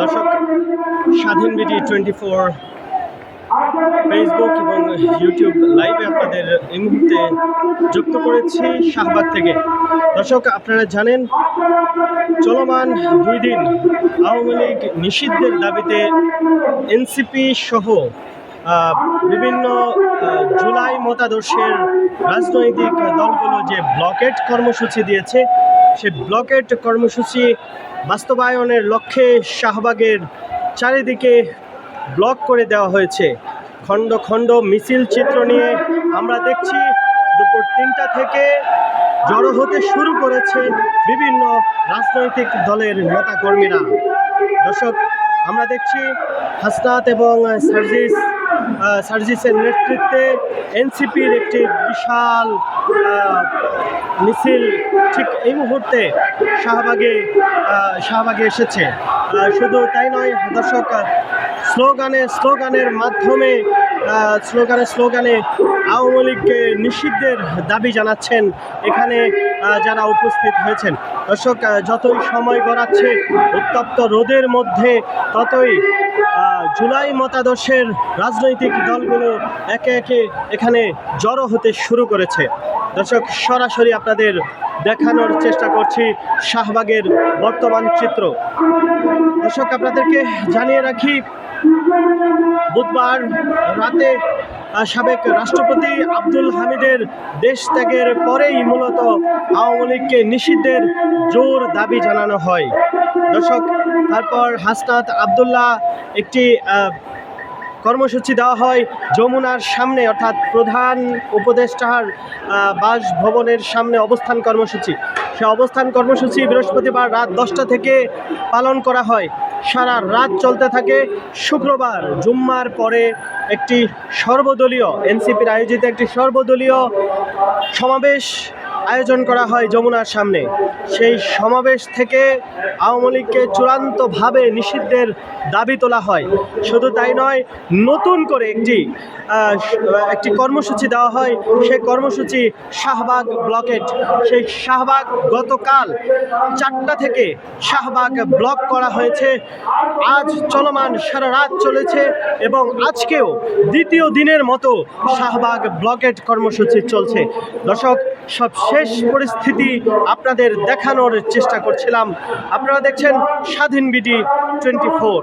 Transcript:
দর্শক Swadhin BD twenty four Facebook এবং YouTube লাইভে আপনাদের এই মুহূর্তে যুক্ত করেছি শাহবাগ থেকে। দর্শক আপনারা জানেন চলমান দুই দিন আওয়ামী লীগ নিষিদ্ধের দাবিতে এনসিপি সহ বিভিন্ন জুলাই মতাদর্শের রাজনৈতিক দলগুলো যে ব্লকেট কর্মসূচি দিয়েছে, সে ব্লকেট কর্মসূচি বাস্তবায়নের লক্ষ্যে শাহবাগের চারিদিকে ব্লক করে দেওয়া হয়েছে। খণ্ড খণ্ড মিছিল চিত্র নিয়ে আমরা দেখছি দুপুর তিনটা থেকে জড়ো হতে শুরু করেছে বিভিন্ন রাজনৈতিক দলের নেতাকর্মীরা। দর্শক, আমরা দেখছি হাসনাত এবং সার্জিস সার্জিসের নেতৃত্বে এনসিপির একটি বিশাল মিছিল ঠিক এই মুহূর্তে শাহবাগে শাহবাগে এসেছে। শুধু তাই নয় দর্শক স্লোগানে, স্লোগানের মাধ্যমে স্লোগানে স্লোগানে আওয়ামী লীগকে নিষিদ্ধের দাবি জানাচ্ছেন। এখানে যারা উপস্থিত হয়েছেন। দর্শক যতই সময় গড়াচ্ছে, উত্তপ্ত রোদের মধ্যে ততই জুলাই মতাদর্শের রাজনৈতিক দলগুলো একে একে এখানে জড়ো হতে শুরু করেছে। দর্শক, সরাসরি আপনাদের দেখানোর চেষ্টা করছি শাহবাগের বর্তমান চিত্র। দর্শক, আপনাদেরকে জানিয়ে রাখি, বুধবার রাতে সাবেক রাষ্ট্রপতি আব্দুল হামিদের দেশ ত্যাগের পরেই মূলত আওয়ামী লীগকে নিষিদ্ধের জোর দাবি জানানো হয়। দর্শক, তারপর হাসনাত আবদুল্লাহ একটি কর্মসূচি দেওয়া হয় যমুনার সামনে, অর্থাৎ প্রধান উপদেষ্টার বাসভবনের সামনে অবস্থান কর্মসূচি। সে অবস্থান কর্মসূচি বৃহস্পতিবার রাত দশটা থেকে পালন করা হয়। সারা রাত চলতে থাকে। শুক্রবার, জুম্মার পরে একটি সর্বদলীয়, এনসিপির আয়োজিত একটি সর্বদলীয় সমাবেশ আয়োজন করা হয় যমুনার সামনে। সেই সমাবেশ থেকে আওয়ামী লীগকে চূড়ান্তভাবে নিষিদ্ধের দাবি তোলা হয়। শুধু তাই নয়, নতুন করে একটি একটি কর্মসূচি দেওয়া হয়। সেই কর্মসূচি শাহবাগ ব্লকেট সেই শাহবাগ গতকাল চারটা থেকে শাহবাগ ব্লক করা হয়েছে। আজ চলমান সারা রাত চলেছে এবং আজকেও দ্বিতীয় দিনের মতো শাহবাগ ব্লকেট কর্মসূচি চলছে। দর্শক সব শেষ পরিস্থিতি আপনাদের দেখানোর চেষ্টা করছিলাম। আপনারা দেখছেন স্বাধীন বিডি টোয়েন্টি ফোর।